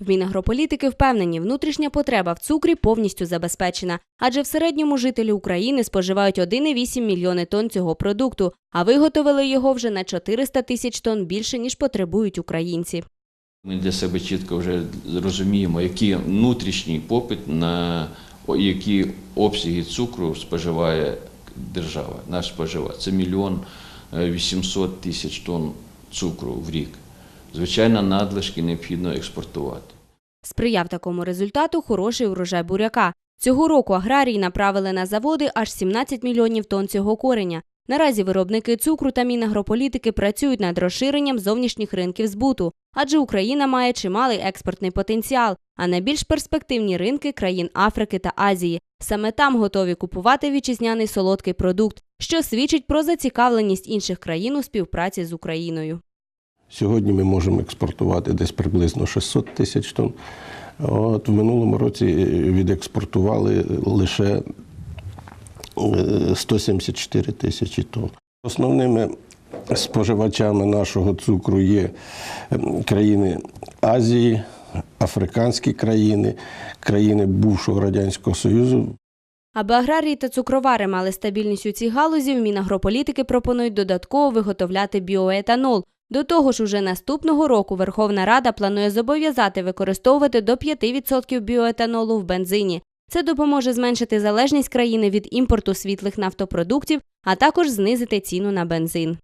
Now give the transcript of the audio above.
В Мінагрополітики впевнені, внутрішня потреба в цукрі повністю забезпечена, адже в середньому жителі України споживають 1,8 мільйони тонн цього продукту, а виготовили його вже на 400 тисяч тонн більше, ніж потребують українці. Ми для себе чітко вже розуміємо, який внутрішній попит на які обсяги цукру споживає держава, наш споживач. Це мільйон е, 800 тисяч тонн цукру в рік. Звичайно, надлишки необхідно експортувати. Сприяв такому результату хороший урожай буряка. Цього року аграрії направили на заводи аж 17 мільйонів тонн цього кореня. Наразі виробники цукру та мінагрополітики працюють над розширенням зовнішніх ринків збуту, адже Україна має чималий експортний потенціал, а найбільш перспективні ринки країн Африки та Азії. Саме там готові купувати вітчизняний солодкий продукт, що свідчить про зацікавленість інших країн у співпраці з Україною. Сьогодні ми можемо експортувати десь приблизно 600 тисяч тонн. От в минулому році відекспортували лише 174 тисячі тонн. Основними споживачами нашого цукру є ем, країни Азії, африканські країни, країни бувшого Радянського Союзу, Аби аграрії та цукровари мали стабільність у цій галузі, в Мінагрополітики пропонують додатково виготовляти біоетанол. До того ж, уже наступного року Верховна Рада планує зобов'язати використовувати до 5% біоетанолу в бензині. Це допоможе зменшити залежність країни від імпорту світлих нафтопродуктів, а також знизити ціну на бензин.